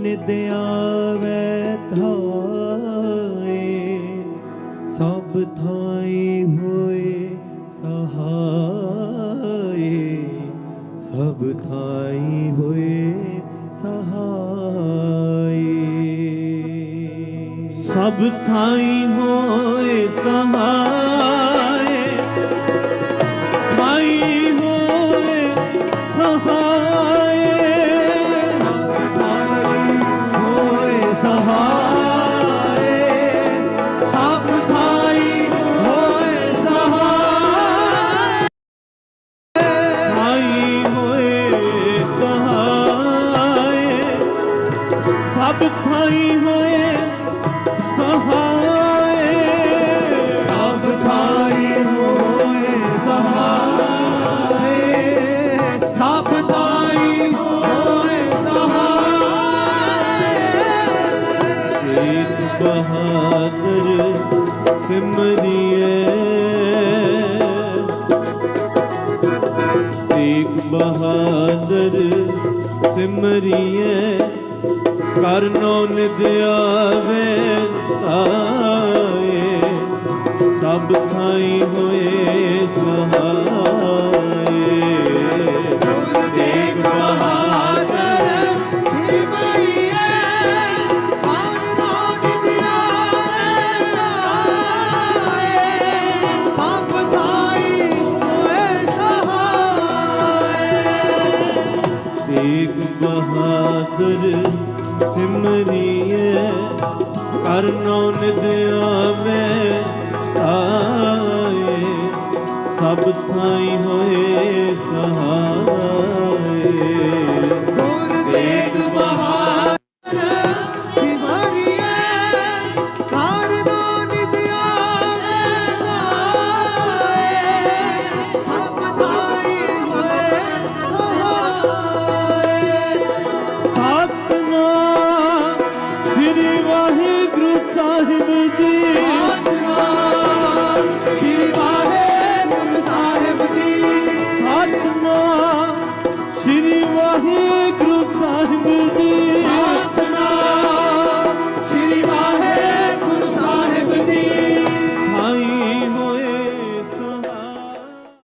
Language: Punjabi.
ਨਿਦ ਆਵੇ ਧਾਏ, ਸਭ ਥਾਈ ਹੋਏ ਸਹਾਏ, ਸਭ ਥਾਈ ਹੋਏ ਸਹਾਏ। ਸਭ ਥਾਈ ਹੋਏ ਸਹਾਏ ਸਭ ਥਾਈ ਹੋਏ, ਸਹਾਏ। ਸਭ ਥਾਈ ਹੋਏ, ਸਹਾਏ। ਸਭ ਥਾਈ ਹੋਏ, ਸਹਾਏ। ਤੇਗ ਬਹਾਦਰ ਸਿਮਰਿਏ। ਤੇਗ ਬਹਾਦਰ ਸਿਮਰਿਏ। ਕਰਨੋ ਨਿਦ ਆਵੇ ਤਾਏ ਸਭ ਥਾਈ ਹੋਏ ਸਹਾਏ ਤੇਗ ਬਹਾਦਰ ਸਿਮਰੀਏ ਕਰਨੋ ਨਿਦ ਆਵੇ ਆਏ ਸਭ ਥਾਈ ਹੋਏ ਸਹਾਏ মোহিনীজি